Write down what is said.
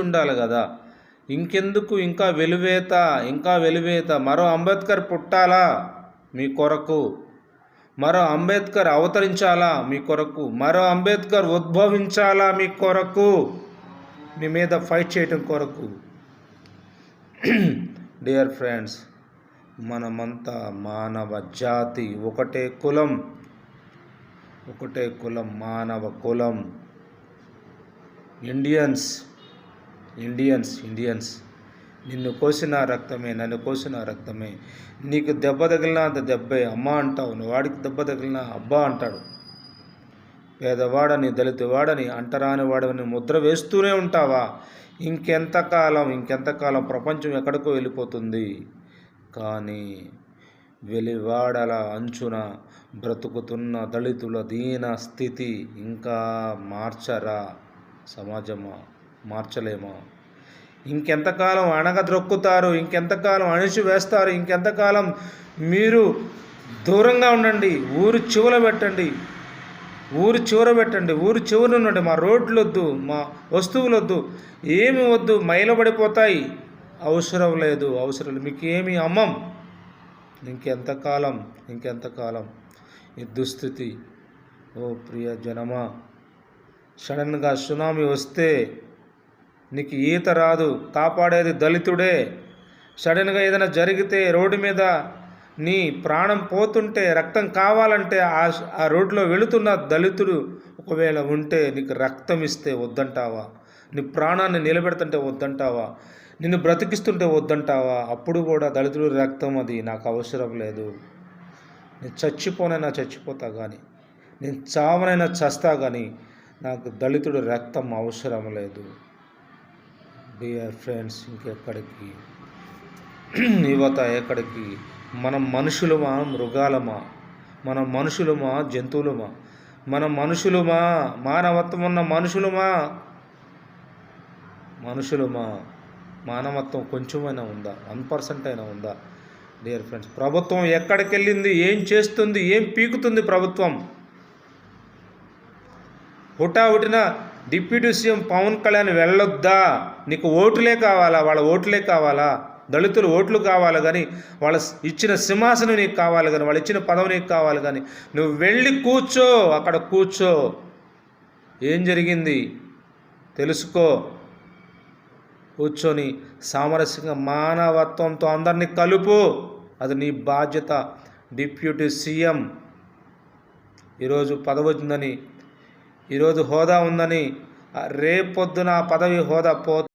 ఉండాలి కదా. ఇంకెందుకు ఇంకా వెలువేత ఇంకా వెలువేత? మరో అంబేద్కర్ పుట్టాలా? మీ కొరకు. మరో అంబేద్కర్ అవతరించాలా? మీ కొరకు. మరో అంబేద్కర్ ఉద్భవించాలా? మీ కొరకు. మీ మీద ఫైట్ చేయటం కొరకు. డియర్ ఫ్రెండ్స్ మనమంతా మానవ జాతి ఒకటే కులం. ఒకటే కులం మానవ కులం. Indians Indians Indians. నిన్ను కోసిన రక్తమే నన్ను కోసిన రక్తమే. నీకు దెబ్బ తగిలినా అంత దెబ్బే అమ్మ అంటావు. నువ్వు వాడికి దెబ్బ తగిలినా అబ్బా అంటాడు. పేదవాడని దళితవాడని అంటరాని వాడని ముద్ర వేస్తూనే ఉంటావా? ఇంకెంతకాలం ఇంకెంతకాలం ప్రపంచం ఎక్కడికో వెళ్ళిపోతుంది. కానీ వెలివాడల అంచున బ్రతుకుతున్న దళితుల దీన స్థితి ఇంకా మార్చరా సమాజమా? మార్చలేమా? ఇంకెంతకాలం అణగద్రొక్కుతారు ఇంకెంతకాలం అణిచి వేస్తారు ఇంకెంతకాలం మీరు దూరంగా ఉండండి ఊరు చివర పెట్టండి ఊరు చివర పెట్టండి ఊరు చివర ఉండండి మా రోడ్లు వద్దు మా వస్తువులు వద్దు ఏమి వద్దు మైలబడిపోతాయి. అవసరం లేదు అవసరం లేదు మీకు ఏమి అమ్మం. ఇంకెంతకాలం ఇంకెంతకాలం. ఈ దుస్థితి ఓ ప్రియ జనమా సడన్గా సునామీ వస్తే నీకు ఈత రాదు కాపాడేది దళితుడే. సడన్గా ఏదైనా జరిగితే రోడ్డు మీద నీ ప్రాణం పోతుంటే రక్తం కావాలంటే ఆ ఆ రోడ్లో వెళుతున్న దళితుడు ఒకవేళ ఉంటే నీకు రక్తం ఇస్తే వద్దంటావా? నీ ప్రాణాన్ని నిలబెడుతుంటే వద్దంటావా? నిన్ను బ్రతికిస్తుంటే వద్దంటావా? అప్పుడు కూడా దళితుడు రక్తం అది నాకు అవసరం లేదు. నేను చచ్చిపోనైనా చచ్చిపోతా కానీ నేను చావనైనా చస్తా కానీ నాకు దళితుడు రక్తం అవసరం లేదు. డియర్ ఫ్రెండ్స్ ఇంకెక్కడికి? యువత ఎక్కడికి? మనం మనుషులమా మృగాలమా? మనం మనుషులమా జంతువులమా? మనం మనుషులమా మానవత్వం ఉన్న మనుషులమా? మనుషులమా? మానవత్వం కొంచెమైనా ఉందా? వన్ పర్సెంట్ అయినా ఉందా? డియర్ ఫ్రెండ్స్ ప్రభుత్వం ఎక్కడికి వెళ్ళింది ఏం చేస్తుంది? ఏం పీకుతుంది ప్రభుత్వం? హుటాహుటిన డిప్యూటీ సీఎం పవన్ కళ్యాణ్ వెళ్ళొద్దా? నీకు ఓటులే కావాలా? వాళ్ళ ఓట్లే కావాలా? దళితులు ఓట్లు కావాలి కానీ వాళ్ళ ఇచ్చిన సింహాసనం నీకు కావాలి కానీ వాళ్ళు ఇచ్చిన పదవి నీకు కావాలి కానీ నువ్వు వెళ్ళి కూర్చో అక్కడ కూర్చో. ఏం జరిగింది? తెలుసుకో. కూర్చొని సామరస్యంగా మానవత్వంతో అందరినీ కలుపు. అది నీ బాధ్యత. Deputy CM. ఈరోజు పదవి వచ్చిందని ఈరోజు హోదా ఉందని రేపొద్దున పదవి హోదా పో